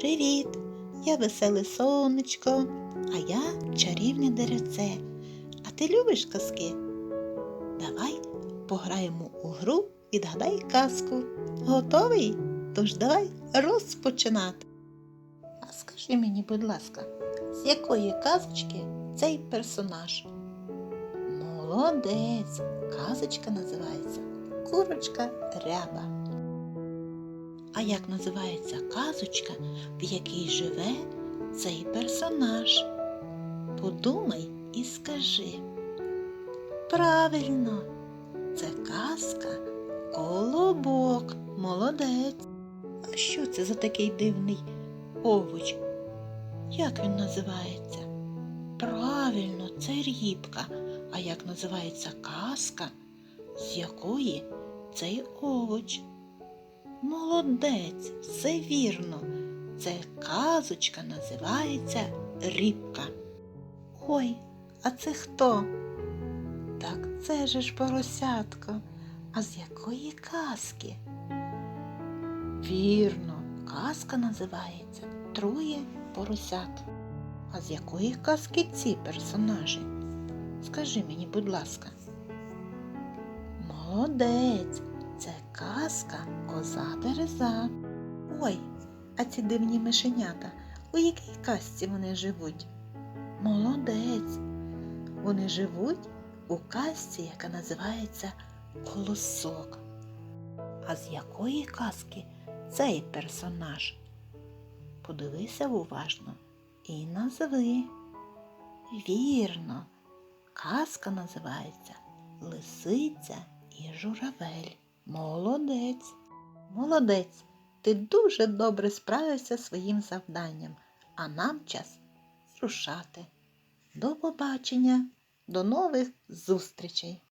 Привіт! Я веселе сонечко, а я чарівне деревце. А ти любиш казки? Давай пограємо у гру Відгадай казку. Готовий? Тож давай розпочинати. А скажи мені, будь ласка, з якої казочки цей персонаж? Молодець! Казочка називається Курочка Ряба. А як називається казочка, в якій живе цей персонаж? Подумай і скажи. Правильно, це казка Колобок. Молодець. А що це за такий дивний овоч? Як він називається? Правильно, це рібка. А як називається казка, з якої цей овоч? Молодець, все вірно. Це казочка називається Рібка. Ой, а це хто? Так це же ж поросятко. А з якої казки? Вірно, казка називається Троє поросят. А з якої казки ці персонажі? Скажи мені, будь ласка. Молодець, казка коза Тереза. Ой, а ці дивні мишенята, у якій казці вони живуть? Молодець. Вони живуть у казці, яка називається Колосок. А з якої казки цей персонаж? Подивися уважно і назви. Вірно, казка називається Лисиця і журавель. Молодець. Молодець. Ти дуже добре справився своїм завданням, а нам час рушати. До побачення, до нових зустрічей!